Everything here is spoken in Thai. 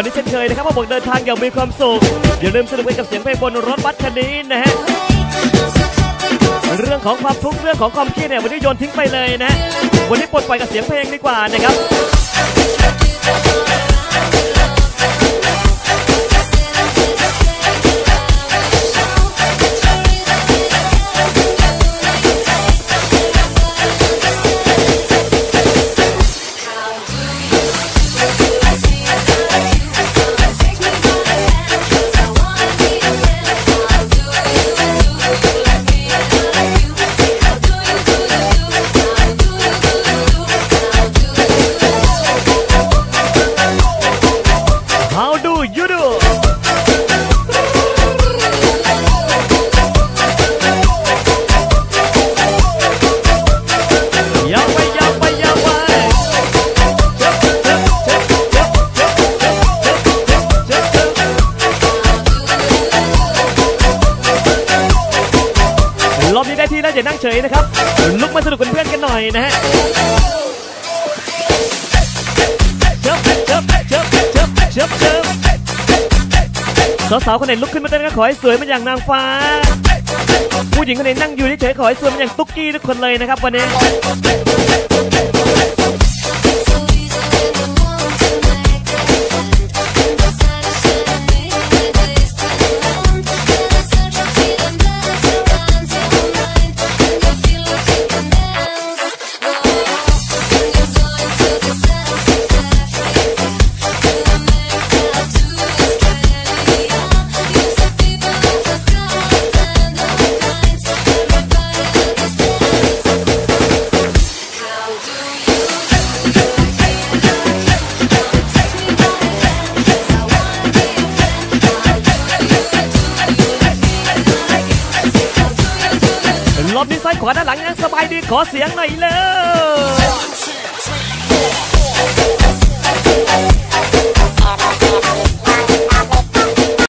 วันนี้เช่นเคยนะครับมาบอกเดินทางอย่างมีความสุขอย่าลืมสนุกไปกับเสียงเพลงบนรถบัสคันนี้นะฮะเรื่องของความทุกข์เรื่องของความเครียดเนี่ยวันนี้โยนทิ้งไปเลยนะวันนี้ปลดปล่อยกับเสียงเพลงดีกว่านะครับ How do you ไปยาวไปยาวไปรอบนี้ได้ที่แล้วจะนั่งเฉยนะครับ ลุกมาสนุกเป็นเพื่อนกันหน่อยนะฮะเชิบเชิบเชิบเชิบเชิบเชิบ สาวๆคนไหนลุกขึ้นมาเต้นก็ขอให้สวยเหมันอย่างนางฟ้า ผู้หญิงคนไหนนั่งอยู่เฉยๆขอให้สวยเหมันอย่างตุ๊กกี้ทุกคนเลยนะครับวันนี้ รอบนี้ซ้ายขวาด้านหลังยังสบายดีขอเสียงหน่อยเลย